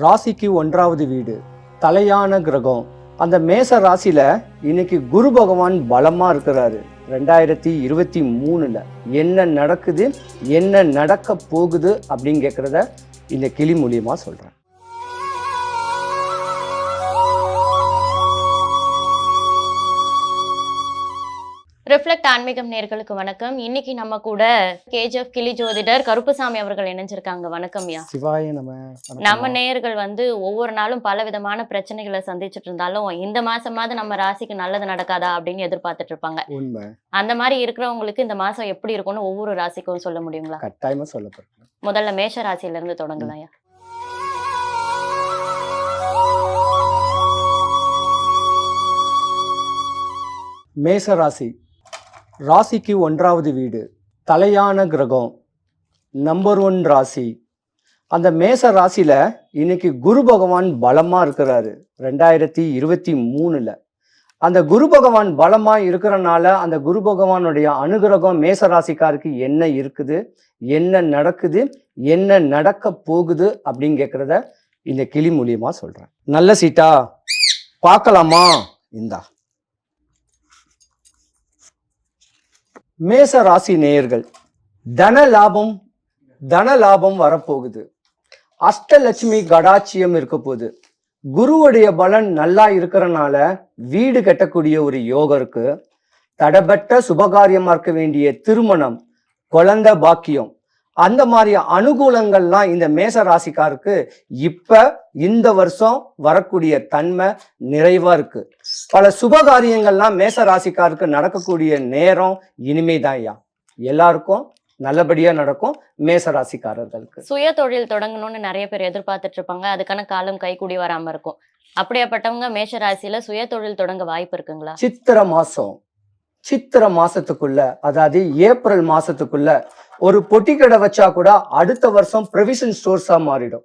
ராசிக்கு ஒன்றாவது வீடு தலையான கிரகம். அந்த மேச ராசியில இன்னைக்கு குரு பகவான் பலமா இருக்கிறாரு. ரெண்டாயிரத்தி இருபத்தி மூணுல என்ன நடக்குது என்ன நடக்க போகுது அப்படின்னு கேட்குறத இந்த கிளி மூலியமா சொல்றேன். ரிஃப்ளெக்ட் ஆன்மீகம் நேர்களுக்கு வணக்கம். இன்னைக்கு நம்ம கூட கேஜிஎஃப் கிளி ஜோதிடர் கருப்புசாமி அவர்கள் இணைஞ்சிருக்காங்க. வணக்கம் யா சிவாய நம்ம நம்ம நேயர்கள் வந்து ஒவ்வொரு நாளும் பல விதமான பிரச்சனைகளை சந்திச்சுட்டு இருந்தாலும் இந்த மாசமாவது நம்ம ராசிக்கு நல்லது நடக்காதா அப்படின்னு எதிர்பார்த்துட்டு இருப்பாங்க. அந்த மாதிரி இருக்கிறவங்களுக்கு இந்த மாசம் எப்படி இருக்கும்னு ஒவ்வொரு ராசிக்கும் சொல்ல முடியுங்களா? கட்டாயமா சொல்லப்படுறேன் முதல்ல மேஷ ராசியில இருந்து தொடங்கலாம் மேச ராசி. ராசிக்கு ஒன்றாவது வீடு தலையான கிரகம் நம்பர் ஒன் ராசி. அந்த மேச ராசியில் இன்னைக்கு குரு பகவான் பலமாக இருக்கிறாரு ரெண்டாயிரத்தி இருபத்தி மூணில். அந்த குரு பகவான் பலமாக இருக்கிறனால அந்த குரு பகவானுடைய அனுகிரகம் மேச ராசிக்காருக்கு என்ன இருக்குது என்ன நடக்குது என்ன நடக்க போகுது அப்படின்னு கேட்குறத இந்த கிளி மூலியமாக சொல்கிறேன் நல்ல சீட்டா? பார்க்கலாமா? இந்தா. மேச ராசி நேயர்கள் தன லாபம் தன லாபம் வரப்போகுது. அஷ்டலட்சுமி கடாட்சியம் இருக்க போகுது. குருவுடைய பலன் நல்லா இருக்கிறனால வீடு கட்டக்கூடிய ஒரு யோகம் இருக்கு. தடபட்ட சுபகாரியமா இருக்க வேண்டிய திருமணம் குழந்தை பாக்கியம் அந்த மாதிரி அனுகூலங்கள்லாம் இந்த மேச ராசிக்காருக்கு இப்ப இந்த வருஷம் வரக்கூடிய தன்மை நிறைவா இருக்கு. பல சுபகாரியங்கள்லாம் மேச ராசிக்காருக்கு நடக்கக்கூடிய நேரம் இனிமைதான் ஐயா. எல்லாருக்கும் நல்லபடியா நடக்கும் மேச ராசிக்காரர்களுக்கு சுய தொழில் தொடங்கணும்னு நிறைய பேர் எதிர்பார்த்துட்டு இருப்பாங்க அதுக்கான காலம் கைக்கூடி வராம இருக்கும். அப்படியாப்பட்டவங்க மேஷ ராசியில சுய தொழில் தொடங்க வாய்ப்பு இருக்குங்களா? சித்திர மாசம். சித்திர மாசத்துக்குள்ள அதாவது ஏப்ரல் மாசத்துக்குள்ள ஒரு பொட்டி கடை வச்சா கூட அடுத்த வருஷம் ப்ரொவிஷன் ஸ்டோர்ஸா மாறிடும்.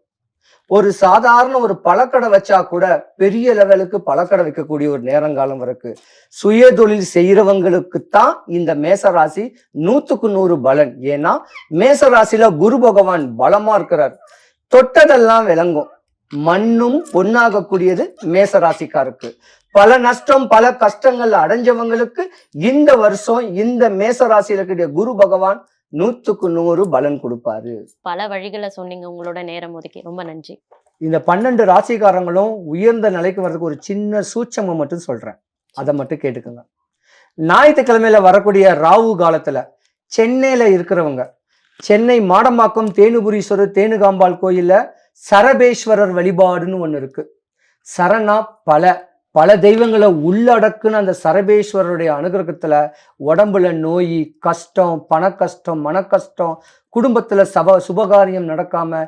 ஒரு சாதாரண ஒரு பழக்கடை வச்சா கூட பெரிய லெவலுக்கு பழக்கடை வைக்கக்கூடிய ஒரு நேரங்காலம் இருக்கு. சுய தொழில் செய்யறவங்களுக்கு தான் இந்த மேசராசி நூத்துக்கு நூறு பலன். ஏன்னா மேசராசியில குரு பகவான் பலமா இருக்கிறார். தொட்டதெல்லாம் விளங்கும். மண்ணும் பொன்னாகக்கூடியது மேசராசிக்காருக்கு. பல நஷ்டம் பல கஷ்டங்கள் அடைஞ்சவங்களுக்கு இந்த வருஷம் இந்த மேசராசியில் இருக்கக்கூடிய குரு பகவான் நூத்துக்கு நூறு பலன் கொடுப்பாரு. பல வழிகளை சொன்னீங்க உங்களோட நேரம் ஒதுக்கி. ரொம்ப நன்றி. இந்த பன்னெண்டு ராசிக்காரங்களும் உயர்ந்த நிலைக்கு வர்றதுக்கு ஒரு சின்ன சூட்சமம் மட்டும் சொல்றேன். அதை மட்டும் கேட்டுக்கோங்க. ஞாயிற்றுக்கிழமையில வரக்கூடிய ராகு காலத்துல சென்னையில இருக்கிறவங்க சென்னை மாடம்பாக்கம் தேனுபுரீஸ்வரர் தேனுகாம்பாள் கோயில்ல சரபேஸ்வரர் வழிபாடுன்னு ஒண்ணு இருக்கு. சரணா பல. பல தெய்வங்களை உள்ளடக்குன்னு அந்த சரபேஸ்வரருடைய அனுகிரகத்தில் உடம்புல நோய் கஷ்டம் பண கஷ்டம் மன கஷ்டம் குடும்பத்தில் சப சுபகாரியம் நடக்காம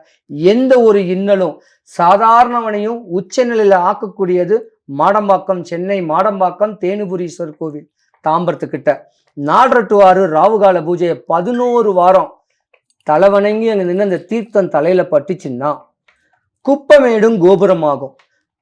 எந்த ஒரு இன்னலும் சாதாரணவனையும் உச்சநிலையில் ஆக்கக்கூடியது மாடம்பாக்கம் சென்னை மாடம்பாக்கம் தேனுபுரீஸ்வர் கோவில் தாம்பரத்துக்கிட்ட. நாலரை ஆறு ராவுகால பூஜையை பதினோரு வாரம் தலைவணங்கி அங்கே நின்று அந்த தீர்த்தம் தலையில் பட்டுச்சுன்னா குப்பமேடும் கோபுரமாகும்.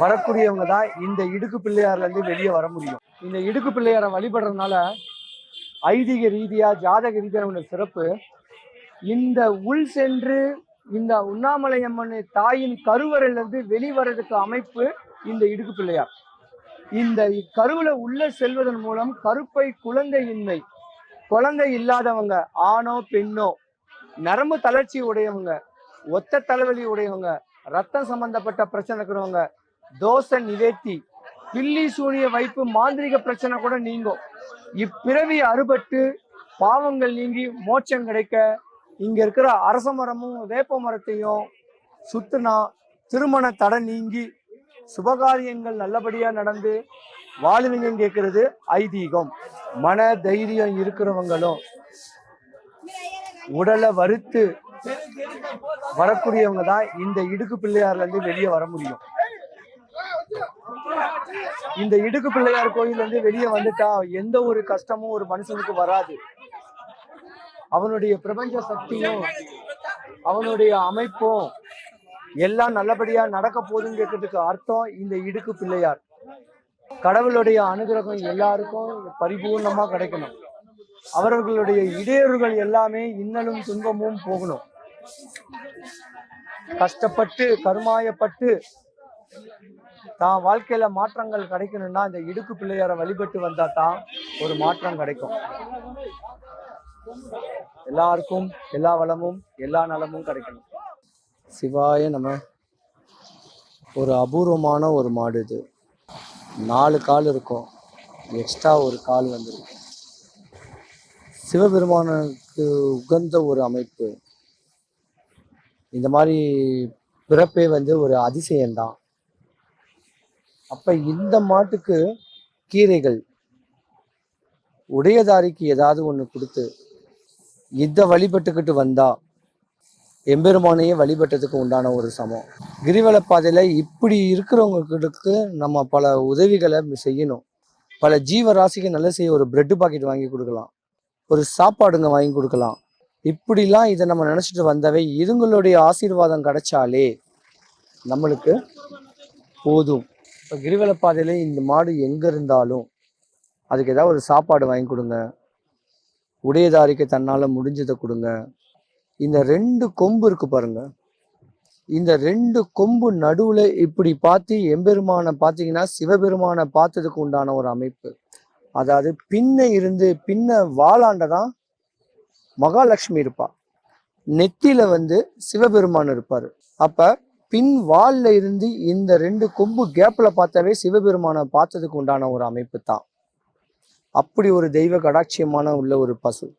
வரக்கூடியவங்க தான் இந்த இடுக்கு பிள்ளையார்ல இருந்து வெளியே வர முடியும். இந்த இடுக்கு பிள்ளையாரை வழிபடுறதுனால ஐதீக ரீதியா ஜாதக ரீதியான உள்ள சிறப்பு. இந்த உள் சென்று இந்த உண்ணாமலையம்மன் தாயின் கருவறையிலிருந்து வெளிவரதுக்கு அமைப்பு இந்த இடுக்கு பிள்ளையார். இந்த கருவுல உள்ள செல்வதன் மூலம் கருப்பை குழந்தையின்மை குழந்தை இல்லாதவங்க ஆணோ பெண்ணோ நரம்பு தளர்ச்சி உடையவங்க ஒத்த தலைவலி உடையவங்க ரத்தம் சம்பந்தப்பட்ட பிரச்சனை இருக்கிறவங்க தோசை நிவேத்தி பில்லி சூனிய வைப்பு மாந்திரிக பிரச்சனை கூட நீங்கும். இப்பிறவி அறுபட்டு பாவங்கள் நீங்கி மோட்சம் கிடைக்க இங்க இருக்கிற அரச மரமும் வேப்ப மரத்தையும் சுத்துனா திருமண தடை நீங்கி சுபகாரியங்கள் நல்லபடியா நடந்து வாழ்வீங்க கேட்கறது ஐதீகம். மன தைரியம் இருக்கிறவங்களும் உடலை வறுத்து வரக்கூடியவங்க தான் இந்த இடுக்கு பிள்ளையார்ல இருந்து வெளியே வர முடியும். இந்த இடுக்கு பிள்ளையார் கோயில்ல இருந்து வெளியே வந்துட்டா எந்த ஒரு கஷ்டமும் ஒரு மனுஷனுக்கு வராது. அவனுடைய பிரபஞ்ச சக்தியும் அவனுடைய அமைப்பும் எல்லாம் நல்லபடியா நடக்க போகுதுன்னு கேட்கறதுக்கு அர்த்தம் இந்த இடுக்கு பிள்ளையார். கடவுளுடைய அனுகிரகம் எல்லாருக்கும் பரிபூர்ணமா கிடைக்கணும். அவர்களுடைய இடையூறுகள் எல்லாமே இன்னலும் துன்பமும் போகணும். கஷ்டப்பட்டு கருமாயப்பட்டு தான் வாழ்க்கையில மாற்றங்கள் கிடைக்கணும்னா இந்த இடுக்கு பிள்ளையாரை வழிபட்டு வந்தா தான் ஒரு மாற்றம் கிடைக்கும். எல்லாருக்கும் எல்லா வளமும் எல்லா நலமும் கிடைக்கணும். சிவாய நம்ம ஒரு அபூர்வமான ஒரு மாடு இது. நாலு கால் இருக்கும். எக்ஸ்ட்ரா ஒரு கால் வந்துருக்கும் சிவபெருமானுக்கு உகந்த ஒரு அமைப்பு. இந்த மாதிரி பிறப்பே வந்து ஒரு அதிசயம்தான். அப்ப இந்த மாட்டுக்கு கீரைகள் உடையதாரிக்கு ஏதாவது ஒன்று கொடுத்து இதை வழிபட்டுக்கிட்டு வந்தா எம்பெருமானையே வழிபட்டதுக்கு உண்டான ஒரு சமம். கிரிவல இப்படி இருக்கிறவங்களுக்கு நம்ம பல உதவிகளை செய்யணும். பல ஜீவராசிக்கு நல்ல செய்ய ஒரு பிரெட் பாக்கெட் வாங்கி கொடுக்கலாம். ஒரு சாப்பாடுங்க வாங்கி கொடுக்கலாம். இப்படிலாம் இதை நம்ம நினச்சிட்டு வந்தவை இதுங்களுடைய ஆசீர்வாதம் கிடைச்சாலே நம்மளுக்கு போதும். இப்போ கிரிவல பாதையில இந்த மாடு எங்கே இருந்தாலும் அதுக்கு ஏதாவது ஒரு சாப்பாடு வாங்கி கொடுங்க. உடையதாரிக்கு தன்னால் முடிஞ்சதை கொடுங்க. இந்த ரெண்டு கொம்பு இருக்கு பாருங்க. இந்த ரெண்டு கொம்பு நடுவில் இப்படி பார்த்து எம்பெருமானை பார்த்தீங்கன்னா சிவபெருமானை பார்த்ததுக்கு உண்டான ஒரு அமைப்பு. அதாவது பின்ன இருந்து பின்ன வாளாண்ட தான் மகாலட்சுமி இருப்பா. நெத்தியில வந்து சிவபெருமான் இருப்பாரு. அப்ப பின் வால்ல இருந்து இந்த ரெண்டு கொம்பு கேப்ல பார்த்தாவே சிவபெருமானை பார்த்ததுக்கு உண்டான ஒரு அமைப்பு தான். அப்படி ஒரு தெய்வ கடாட்சியமான உள்ள ஒரு பசு.